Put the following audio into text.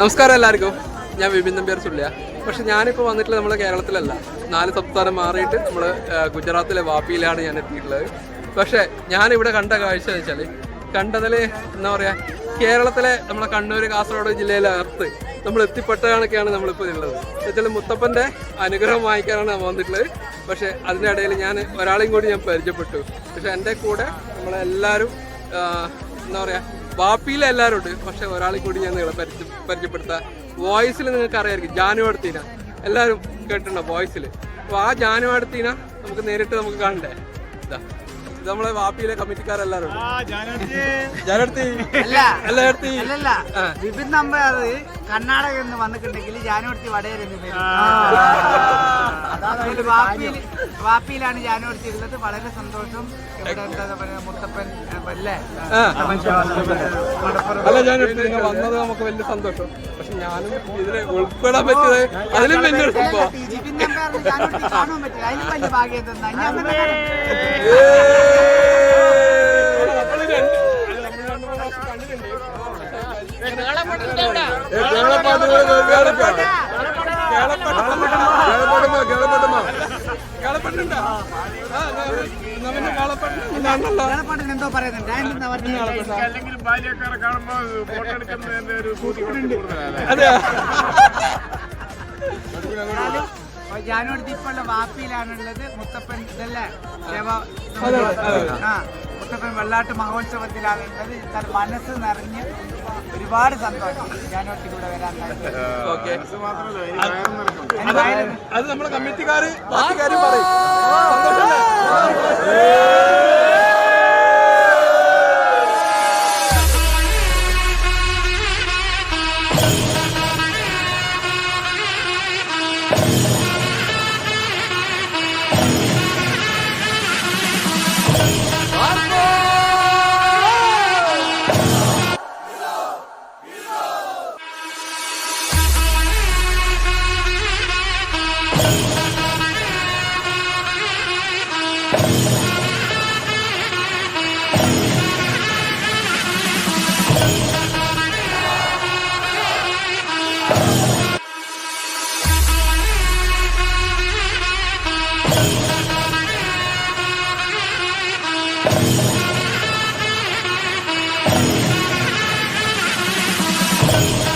നമസ്കാരം എല്ലാവർക്കും. ഞാൻ വിപിൻ നമ്പ്യാർ സുള്ളിയ. പക്ഷെ ഞാനിപ്പോൾ വന്നിട്ടുള്ളത് നമ്മൾ കേരളത്തിലല്ല. നാല് സംസ്ഥാനം മാറിയിട്ട് നമ്മൾ ഗുജറാത്തിലെ വാപ്പിയിലാണ് ഞാൻ എത്തിയിട്ടുള്ളത്. പക്ഷേ ഞാനിവിടെ കണ്ട കാഴ്ച വെച്ചാൽ കണ്ടതിൽ എന്താ പറയുക കേരളത്തിലെ നമ്മളെ കണ്ണൂർ കാസർഗോഡ് ജില്ലയിലെ അകത്ത് നമ്മൾ എത്തിപ്പെട്ട കണക്കെയാണ് നമ്മളിപ്പോൾ ഉള്ളത് എന്നുവെച്ചാൽ മുത്തപ്പന്റെ അനുഗ്രഹം വാങ്ങിക്കാനാണ് ഞാൻ വന്നിട്ടുള്ളത്. പക്ഷേ അതിന്റെ ഇടയിൽ ഞാൻ ഒരാളെയും കൂടി ഞാൻ പരിചയപ്പെട്ടു. പക്ഷെ എന്റെ കൂടെ നമ്മളെല്ലാവരും എന്താ പറയാ വാപ്പിയിലെ എല്ലാവരും ഉണ്ട്. പക്ഷെ ഒരാളെ കൂടി ഞാൻ നിങ്ങളെ പരിചയ പരിചയപ്പെടുത്താം. വോയിസിൽ നിങ്ങൾക്ക് അറിയായിരിക്കും ജാനുവാടത്തീന എല്ലാവരും കേട്ടിട്ടുണ്ടോ വോയിസിൽ? അപ്പോൾ ആ ജാനുവാടത്തീന നമുക്ക് നേരിട്ട് നമുക്ക് കാണണ്ടേ? ഇത് നമ്മളെ വാപ്പിയിലെ കമ്മിറ്റിക്കാരെല്ലാരും. വിപിൻ നമ്പർ കർണാടക എന്ന് വന്നിട്ടുണ്ടെങ്കിൽ ജാനുവർത്തി വടയർ എന്ന് പേര് അതുകൊണ്ട് വാപ്പിയിൽ വാപ്പിയിലാണ് ജാനുവർത്തി ഉള്ളത് വളരെ സന്തോഷം. ഇവിടെ എന്താ പറയുക മുത്തപ്പൻ അല്ലേ. അല്ല വന്നത് നമുക്ക് വലിയ സന്തോഷം. പക്ഷെ ഞാനും ഇതിനെ ഉൾപ്പെടാൻ പറ്റിയത് അതിലും വലിയ സംഭവം. കാണാൻ പറ്റില്ല. അതിലും വലിയ ഭാഗ്യം തന്നെ എന്തോ പറയുന്നുണ്ട് അതിനെന്താ പറഞ്ഞത് അല്ലെങ്കിൽ ബാല്യക്കാരെ കാണുമ്പോ ഫോട്ടോ എടുക്കുന്നതിന്റെ ഒരു കൂടുതലാണ് ഇപ്പോൾ ഉള്ള വാപ്പിയിലാണുള്ളത് മുത്തപ്പൻ ഇതല്ലേ. ആ മുത്തപ്പൻ വെള്ളാട്ട് മഹോത്സവത്തിലാണുള്ളത് എന്നാൽ മനസ്സ് നിറഞ്ഞ് ഒരുപാട് സന്തോഷം. ജാനുവടുത്തി കൂടെ വരാൻ അത് നമ്മുടെ കമ്മിറ്റിക്കാര് ബാക്കി കാര്യം പറയും. Thank you.